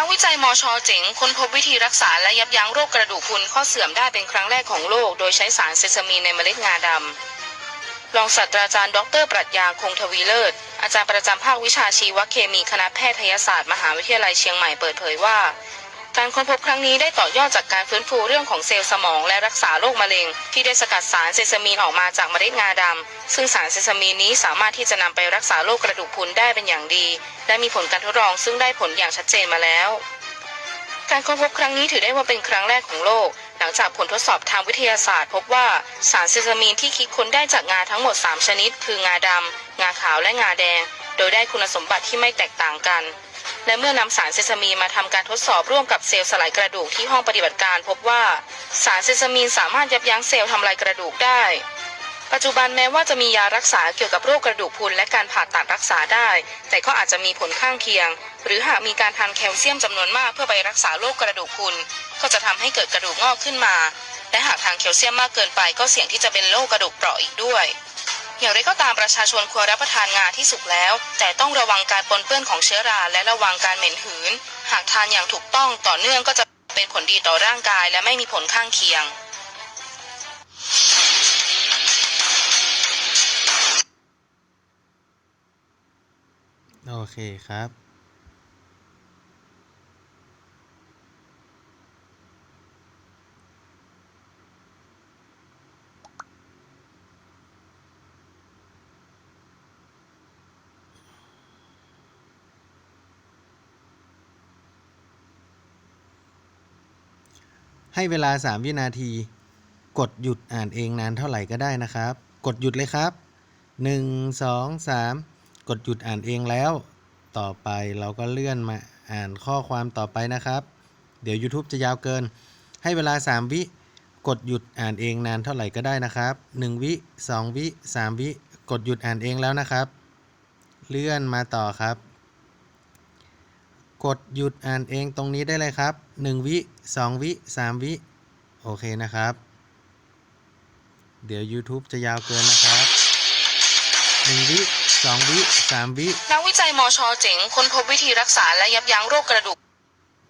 ักวิจัยมชเจ๋งค้นพบวิธีรักษาและยับยั้งโรคกระดูกพรุนข้อเสื่อมได้เป็นครั้งแรกของโลก โดยใช้สารเซซามีนในเมล็ดงาดำรองศาสตราจารย์ดออเตอร์ปรัชญาคงทวีเลิศ อาจารย์ประจำภาควิชาชีวเคมีคณะแพทยศาสตร์ มหาวิทยาลัยเชียงใหม่เปิดเผยว่า การค้นพบครั้งนี้ได้ต่อยอดจากการฟื้นฟูเรื่องของเซลล์สมองและรักษาโรคมะเร็ง ที่ได้สกัดสารเซซามีนออกมาจากเมล็ดงาดำซึ่งสารเซซามีนนี้สามารถที่จะนำไปรักษาโรคกระดูกพรุนได้เป็นอย่างดี และมีผลการทดลองซึ่งได้ผลอย่างชัดเจนมาแล้ว การค้นพบครั้งนี้ถือได้ว่าเป็นครั้งแรกของโลก หลังจากผลทดสอบทางวิทยาศาสตร์ พบว่าสารเซซามีนที่คิดค้นได้จากงาทั้งหมด 3 ชนิด คืองาดำงาขาวและงาแดง โดยได้คุณสมบัติที่ไม่แตกต่างกัน และเมื่อนำสารเซซามีนมาทำการทดสอบร่วมกับเซลล์สลายกระดูกที่ห้องปฏิบัติการ พบว่าสารเซซามีนสามารถยับยั้งเซลล์ทำลายกระดูกได้ ปัจจุบันแม้ว่าจะมียารักษาเกี่ยวกับโรคกระดูกพรุนและการผ่าตัดรักษาได้ แต่ก็อาจจะมีผลข้างเคียง หรือหากมีการทานแคลเซียมจำนวนมากเพื่อไปรักษาโรคกระดูกพรุนก็จะทำให้เกิดกระดูกงอกขึ้นมา และหากทานแคลเซียมมากเกินไปก็เสี่ยงที่จะเป็นโรคกระดูกเปราะอีกด้วย อย่างไรก็ตามประชาชนควรรับประทานงาที่สุกแล้ว แต่ต้องระวังการปนเปื้อนของเชื้อราและระวังการเหม็นหืน หากทานอย่างถูกต้องต่อเนื่องก็จะเป็นผลดีต่อร่างกายและไม่มีผลข้างเคียงโอเคครับ ให้เวลา 3 วินาที กดหยุดอ่านเองนานเท่าไหร่ก็ได้นะครับ กดหยุดเลยครับ 1 2 3 กดหยุดอ่านเองแล้ว ต่อไปเราก็เลื่อนมาอ่านข้อความต่อไปนะครับ เดี๋ยว YouTube จะยาวเกิน ให้เวลา 3 วิกดหยุดอ่านเองนานเท่าไหร่ก็ได้นะครับ 1 วิ 2 วิ 3 วิ กดหยุดอ่านเองแล้วนะครับ เลื่อนมาต่อครับ กดหยุดอ่านเองตรงนี้ได้เลยครับ 1 วิ 2 วิ 3 วิ โอเคนะครับ เดี๋ยว YouTube จะยาวเกินนะครับ 1 วิ 2 วิ 3 วิ นักวิจัยมชเจ๋งค้นพบวิธีรักษาและยับยั้งโรคกระดูก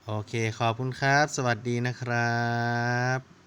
โอเค ขอบคุณครับ สวัสดีนะครับ